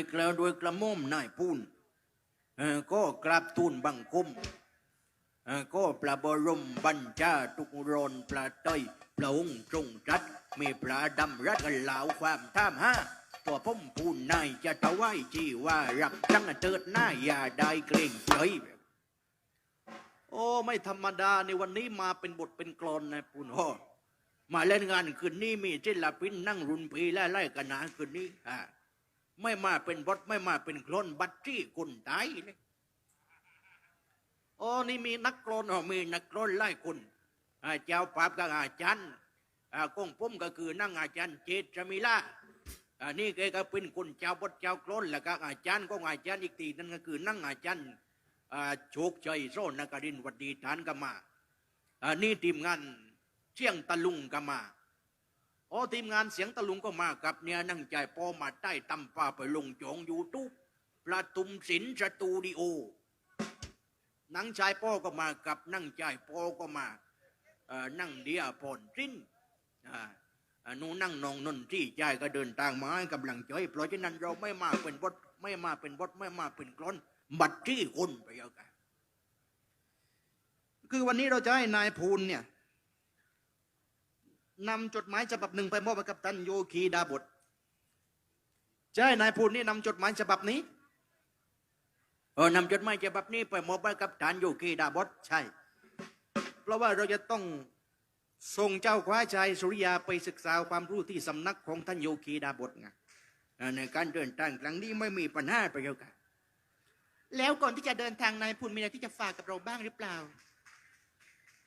ยกล่าวด้วยกระหม่อมนายพูนก็กราบทูลบังคมก็พระบรมบัญชาทุกรนพระเต้ยพระองค์ทรงรัดมีพระดำรัดกันเหลาความท่ามห้าตัวพ่มพูนนายจะถวายจีว่ารับจังเติดหน้าอย่าได้เกรงใจโอ้ไม่ธรรมดาในวันนี้มาเป็นบทเป็นกลอนนะปุณพ่อมาเล่นงานคืนนี้มีศิลปินนั่งรุนพีไล่ไล่กันนะคืนนี้อ่า ไม่มาเป็นบทไม่มาเป็นกลอนบัตรที่คนตายเลยโอ้นี่มีนักกลอนอ๋อมีนักกลอนไล่คนอ่าเจ้าปราบกับอาจารย์กงพุ่มก็คือนั่งอาจารย์เจตมิลาอ่านี่แกก็เป็นคนเจ้าบทเจ้ากลอนแล้วก็อาจารย์ก็อาจารย์อีกทีนั่นก็คือนั่งอาจารย์โชคชัยโซนนกรินวัดดีฐานกมาอ่านี่ทีมงานเชียงตะลุงกมา โอ้ทีมงานเสียงตะลุงก็มากับเนี่ยนั่งใจพอมาใต้ตำป่าไปลงจองยูทูบประตุมศิลป์สตูดิโอนังชายพ่อก็มากับนั่งใจพ่อก็มาเอ่อนั่งเดียพรสิ้นอ่าหนูนั่งนองนนที่ใจก็เดินทางมาให้กำลังใจเพราะฉะนั้นเราไม่มาเป็นบทไม่มาเป็นบทไม่มาเป็นกลอน บัตรที่คนไปเอากันคือวันนี้เราจะให้นายภูลเนี่ย นำจดหมายฉบับหนึ่งไปมอบให้กับท่านโยคีดาบทจะให้นายภูลนี่นำจดหมายฉบับนี้เออนำจดหมายฉบับนี้ไปมอบให้กับฐานโยคีดาบดใช่ เพราะว่าเราจะต้องส่งเจ้าคว้าชัยสุริยาไปศึกษาความรู้ที่สำนักของท่านโยคีดาบทไงเออในการเดินทางครั้งนี้ไม่มีปัญหาไปเอากันแล้วก่อนที่จะเดินทางนายพุนมีอะไรที่จะฝากกับเราบ้างหรือเปล่า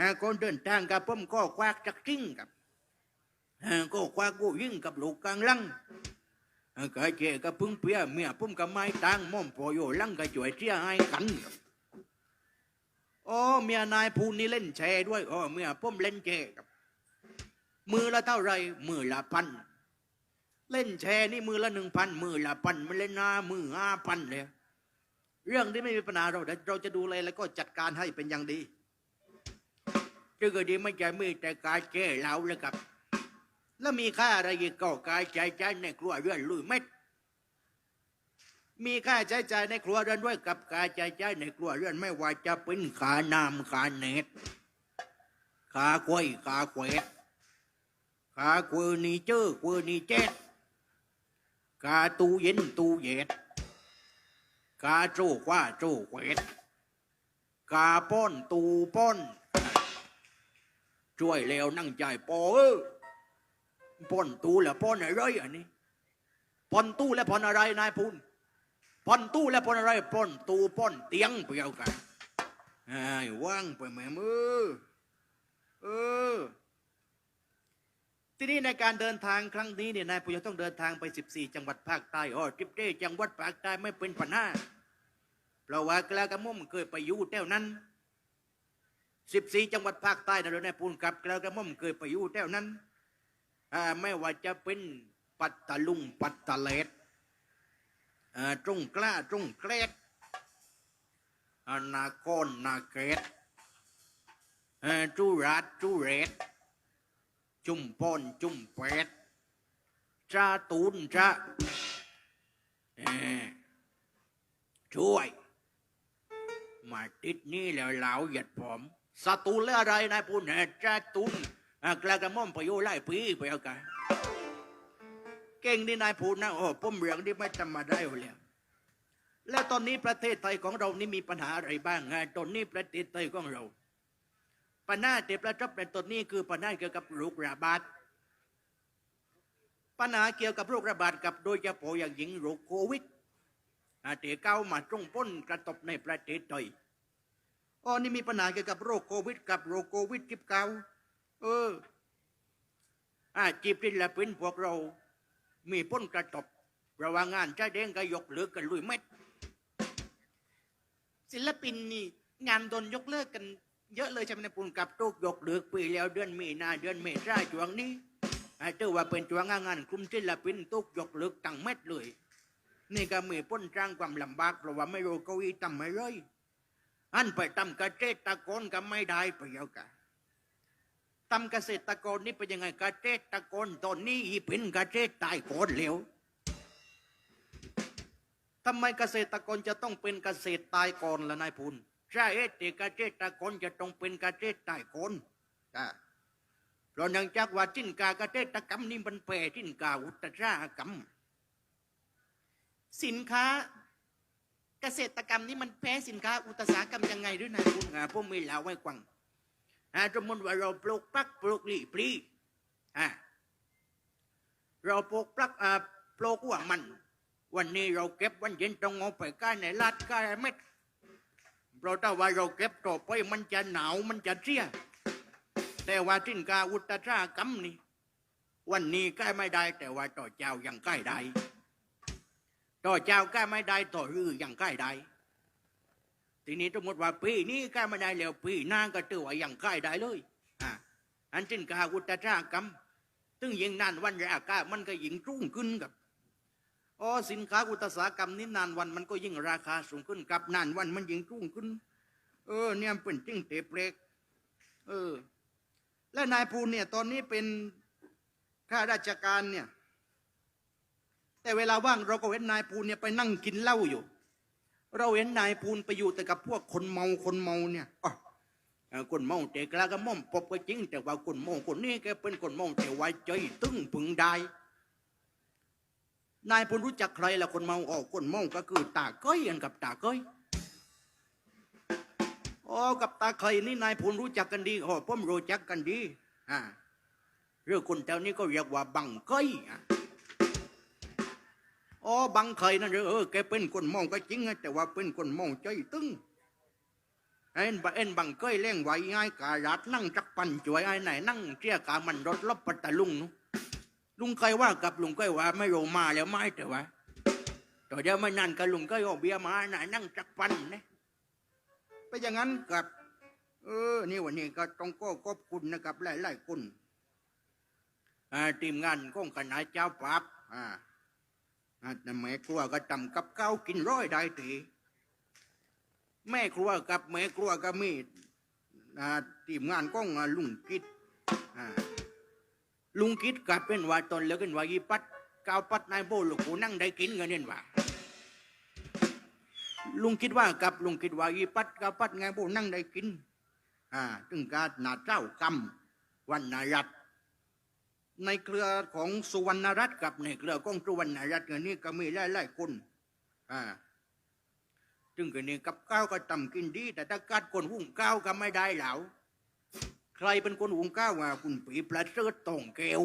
หากคนเดินทางกับผมก็ควักจักจิ้งกับเออ ก็ควักกูยิ่งกับลูกกลางลังก็เจก็พึ่งเปียเมียพุ่มกับไม้ตางม่อมพอยโยลังก็จ่วยเชี่ยให้กันครับโอ้เมียนายภูนี่เล่นแชร์ด้วยอ๋อเมียพุ่มเล่นเจครับมือละเท่าไรมือละพันเล่นแชร์นี่นี่มือละหนึ่งพันมือละพันมันเล่นหน้ามือห้าพันเลยเรื่องที่ไม่มีปัญหาเราเดี๋ยวเราจะดูแลแล้วก็จัดการให้เป็นอย่างดีจึงก็ดีไม่ใช่มีแต่การเจ้เหลาเลยครับ แล้วมีค่าอะไรอีกก็การใจใจในครัวเรือนลุยเม็ดมีค่าใช้จ่ายในครัวเรือนด้วยกับการใช้จ่ายในครัวเรือนไม่ว่าจะเป็นขาน้ำขาเน็ตขาควยขาแขวดขาควยนีเจอควยนีเจ็ดขาตู้เย็นตู้เย็ดขาโจ้คว้าโจ้แขวดขาป้อนตูป้อนช่วยแล้วนั่งใจปอเออ ป้นตู้แล้วป้นอะไรอันนี้ป้นตู้และป้นอะไรนายพูนป้นตู้และป้นอะไรป้นตูป้นเตียงไปเอากันไอ้ว่างไปแม่มือเออทีนี้ในการเดินทางครั้งนี้เนี่ยนายภูลจะต้องเดินทางไป 14 จังหวัดภาคใต้อ๋อจิบเจ้จังหวัดปากใต้ไม่เป็นปัญหาเพราะว่ากลากระม่อมเคยไปอยู่แถวนั้นสิบสี่จังหวัดภาคใต้นะเราในปูนกับกลากระม่อมเคยไปอยู่แถวนั้น ไม่ว่าจะเป็นปัตตลุงปัตตาเลดตรงกล้าตรงเกรดอ่านาคอนนาเกรดจุรัดจุเรศจุมพอนจุมแปดจ้าตูนจ้าช่วย มาติดนี่แล้วเหลาหยัดผมสตูลแลอะไรนายพูนแห่จ้าตุน กลากระม่อมไปอยู่ไล่ปีไปเอากันเก่งนี่นายพูนนะโอ้ผมเรื่องนี่ไม่ธรรมดาอยู่แล้วแล้วตอนนี้ประเทศไทยของเรานี่มีปัญหาอะไรบ้างฮะตอนนี้ประเทศไทยของเรา ปัญหาที่ประทับในตอนนี้คือปัญหาเกี่ยวกับโรคระบาดปัญหาเกี่ยวกับโรคระบาดกับโดยเฉพาะอย่างยิ่งโรคโควิดอาที่เก้ามาตรงพ้นกระทบในประเทศไทยอ๋อนี่มีปัญหาเกี่ยวกับโรคโควิด กับโรคโควิดกิบ เอออาจีบศิลปินพวกเรา มีพ้นกระทบระว่างงานชายแดงก็ยกเลิกกันลุยเม็ด ศิลปินนี่งานโดนยกเลิกกันเยอะเลยใช่ไหมนายพุนกับตุกยกเลิกปีแล้วเดือนมีนาเดือนเมษาช่วงนี้อาถือว่าเป็นช่วงงานกลุ่มศิลปินตุกยกเลิกตั้งเม็ดเลย นี่ก็มีพ้นจ้างความลำบากเพราะว่าไม่รู้เก้าอี้ทำไม่เลยอันไปทำกระเจตรกรก็ไม่ได้ไปเอากัน ทำเกษตรกรนี่เป็นยังไงเกษตรกรตอนนี้อีเป็นเกษตรตายก่อนเร็วทำไมเกษตรกรจะต้องเป็นเกษตรตายก่อนล่ะนายพูนใช่เอติกาเจตกรจะต้องเป็นเกาเจตใต้คนอ่าเพราะเนื่องจากว่าจินกากาเจตกรรมนี่มันแปรจินกาอุตสาหกรรม สินค้าเกษตรกรรมนี่มันแพ้สินค้าอุตสาหกรรมยังไงด้วยนายพูนอ่าผมมีเล่าไว้กวังอ่า สมมติว่าเราปลูกปักปลูกหลีปลีเราปลูกปักอ่าปลูกหัวมัน วันนี้เราเก็บวันเย็นต้องเอาไปก้าในลาดก้าเม็ดเพราะถ้าว่าเราเก็บต่อไปมันจะหนาวมันจะเสียแต่ว่าสินค้าอุตสากรรมนี่วันนี้ก้ไม่ได้ แต่ว่าต่อเจ้ายังใกล้ได้ต่อเจ้าก้ไม่ได้ต่อรือยังใกล้ได้ ทีนี้สมมติว่าปีนี้ก้าไม่ได้แล้วปีหน้าก็ถือว่ายังก้ายได้เลยอ่าอันสินค้าอุตสากรรมซึ่งยิงนานวันราคามันก็ยิ่งรุ่งขึ้นกับอ๋อสินค้าอุตสาหกรรมนี่นานวันมันก็ยิ่งราคาสูงขึ้นกับนานวันมันยิ่งรุ่งขึ้น เออ เนี่ยเป็นจริงเตะเปรกเออ และนายภูเนี่ย ตอนนี้เป็นข้าราชการเนี่ย แต่เวลาว่างเราก็เห็นนายภูเนี่ยไปนั่งกินเหล้าอยู่ เราเห็นนายภูลไปอยู่แต่กับพวกคนเมาคนเมาเนี่ยคนเมาแต่กล้าก็ม่อมปบก็จริง แต่ว่าคนเมาคนนี้แกเป็นคนเมาแต่ไว้ใจตึงพึงได้นายภูลรู้จักใครละคนเมาอ๋อคนเมาก็คือตาก้อยกันกับตาก้อยอ๋อกับตาเคยนี่นายภูลรู้จักกันดีโอ้ผมรู้จักกันดีอ่าเรื่องคนแถวนี้ก็เรียกว่าบังเกยอะ อ๋อบังเคยนั่นเหรอเออแกเป็นคนเมาก็จริงแต่ว่าเป็นคนเมาใจตึงเอ็นบะเอ็นบังเกยเล่งไว้ง่ายกาลัดนั่งจักปันจวยไอ้ไหนนั่งเที่ยกามันรถลบปัตตลุงนุลุงเคยว่ากับลุงเคยว่าไม่รู้มาแล้วไม่แต่ว่าต่อเดี๋ยวไม่นานกับลุงเคยเอาเบียร์มาไหนนั่งจักปันนะไปอย่างนั้นกับ เออ นี่วันนี้ก็ต้องก็ขอบคุณนะครับหลายๆคนอ่าทีมงานของคณะเจ้าปับอ่า อาแต่แม่ครัวก็ทำกับข้าวกินร้อยได้ทีแม่ครัวกับแม่ครัวก็มีอ่าทีมงานก้องลุงกิดลุงคิดกับเป็นว่าตนเหลือกันว่ายีปัดก้าวปัดนายโบลูกกูนั่งได้กินเงินเนี่ยว่าลุงคิดว่ากับลุงคิดว่ายีปัดก้าวปัดไงโบนั่งได้กินอ่าถึงการนาเจ้ากรรมวันนารัตน์ ในเครือของสุวรรณรัตน์กับในเครือของสุวรรณรัตน์เงินนี้ก็มีหลายๆคนอ่าจึงกันนี้กับข้าวก็ทำกินดี แต่ถ้ากัดคนหุ่งข้าวก็ไม่ได้เหลาใครเป็นคนหุงข้าวอะคุณปีประเสริฐตองแก้ว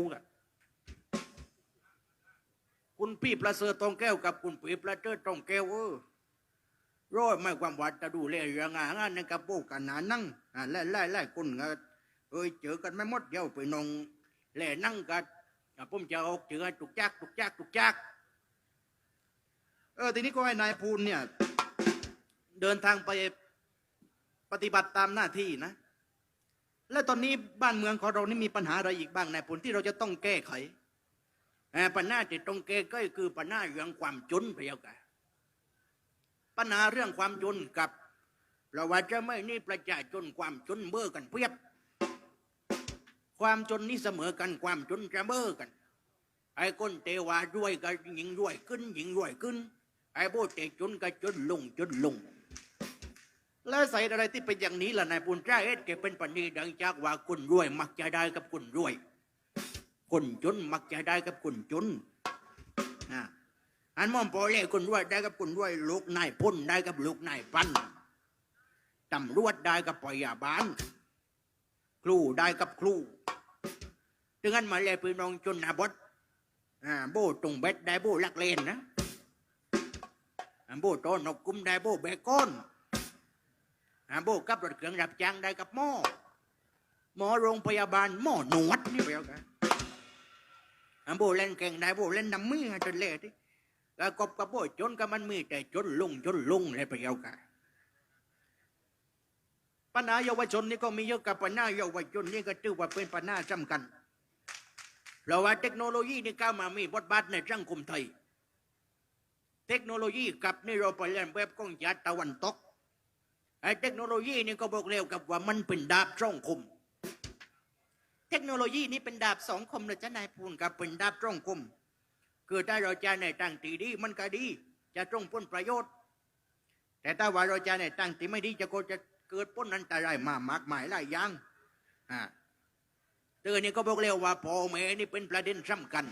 คุณพี่ประเสริฐตองแก้วกับคุณปีประเสริฐตองแก้วเออร้อยไม่ความว่าจะดูแลเรื่องอาหารในกระโปงกันหนานั่งอ่าไล่ไล่ไล่คนก็เอ้ยเจอกันไม่หมดเดียวไปนอง แหล่นั่งกันอะผมจะออกเจือตุกจักตุกจักตุกจักเออทีนี้ก็ให้นายภูลเนี่ย เดินทางไปปฏิบัติตามหน้าที่นะ และตอนนี้บ้านเมืองของเรานี่มีปัญหาอะไรอีกบ้างนายภูลที่เราจะต้องแก้ไขอ่าปัญหาที่ตรงแกก็คือปัญหาเรื่องความจนเพียวกันปัญหาเรื่องความจนกับเราว่าจะไม่นี่ประชาชนความจนเบ้อกันเปรียบ ความจนนี่เสมอกันความจนจะเบ้อกัน ไอ้คนเตวาด้วยก็ยิ่งรวยขึ้นยิ่งรวยขึ้น ไอ้โบเตจนก็จนลงจนลง และสาเหตุอะไรที่เป็นอย่างนี้ล่ะนายภูลจ้าเอ็ดแกเป็นปัญญีดังจากว่าคนรวย มักจะได้กับคนรวย คนจนมักจะได้กับคนจนนะอันมอมพอเล่คนรวยได้กับคนรวยลูกนายพ้นได้กับลูกนายปันตำรวจได้กับพยาบาล ครูได้กับครูถึงนั้นมาเลยพี่น้องจนนาบดอ่าโบตรงเบ็ดได้โบลักเลนนะโบโตนกกุ้มได้โบเบคอนอาโบกับรถเครื่องรับจ้างได้กับหมอหมอโรงพยาบาลหมอหนวดนี่เปล่ากันโบเล่นเก่งได้โบเล่นน้ำมือจนเละที่ก็กบกับโบจนก็มันมีแต่จนลุงจนลุงเลยเปล่ากัน ปัญหาเยาวชนนี่ก็มีเยอะกับปัญหาเยาวชนนี่ก็ถือว่าเป็นปัญหาสำคัญเพราะว่าเทคโนโลยีนี่เข้ามามีบทบาทในสังคมไทย เทคโนโลยีกับนี่เราไปเล่นแบบกองจัดตะวันตกไอ้เทคโนโลยีนี่ก็บอกเร็วกับว่ามันเป็นดาบช่องคม เทคโนโลยีนี่เป็นดาบสองคมเลยจ้านายพูนกับเป็นดาบช่องคมคือถ้าเราจะในทางที่ดีมันก็ดี จะตรงพ้นประโยชน์ แต่ถ้าว่าเราจะในตั้งที่ไม่ดีจะก็จะ กิดพ้นอันตายมามากมายหลายอย่างอ่าเตือนนี่ก็บอกเร็วว่าพ่อแม่นี่เป็นประเด็นสำคัญ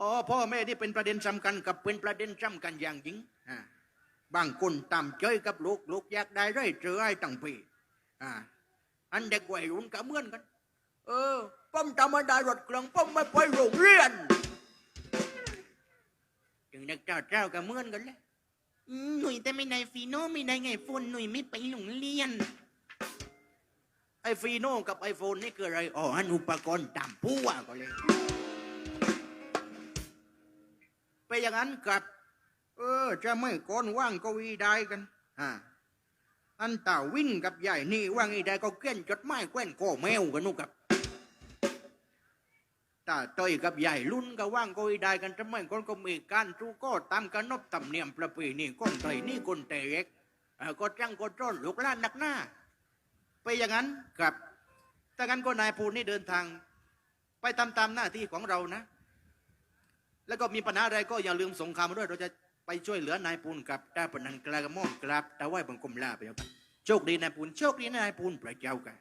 อ๋อพ่อแม่นี่เป็นประเด็นสำคัญกับเป็นประเด็นสำคัญอย่างยิ่งอ่าบางคนตามใจกับลูกลูกอยากได้ไรเจอไอ้ตั้งปีอ่าอันเด็กวัยรุ่นก็เหมือนกัน เออผมจำม่ได้รถเครื่องผมไม่ไปโรงเรียนจึงเด็กเจ้าเจ้าก็เหมือนกันเลย หนุ่ยแต่ไม่ได้ฟีโน่ไม่ได้ไงโฟนหนุ่ยไม่ไปโรงเรียน ไอฟีโน่กับไอโฟนนี่คืออะไรอ๋ออันอุปกรณ์ตามผู้ว่าก็เลย ไปอย่างนั้นกับ เออ จะไม่ก้อนว่างก็วีได้กันอ่าอันตาวินกับใหญ่นี่นี่ว่าไงได้ก็เกี้ยนจดหมายแกว้นข้อแมวกันนู่กับ ตาต้อยกับใหญ่รุ่นก็ว่างก็ได้กันทำไมคนก็มีการทูก็ตามกันนบตำเนียมประเพณีคนไทยนี่คนแต่เล็กเอ่อก็จังก็จ้อนลูกล้านนักหน้า ไปอย่างนั้นครับถ้างั้นก็นายภูนี่เดินทาง ไปตามตามหน้าที่ของเรานะ แล้วก็มีปัญหาอะไรก็อย่าลืมสงคำมด้วย เราจะไปช่วยเหลือนายปูนกับดาปนันกลากระหม่อมกราบตะไหวบังคมลาไปแล้วกันโชคดีนายปูนโชคดีนายปูนพระเจ้ากัน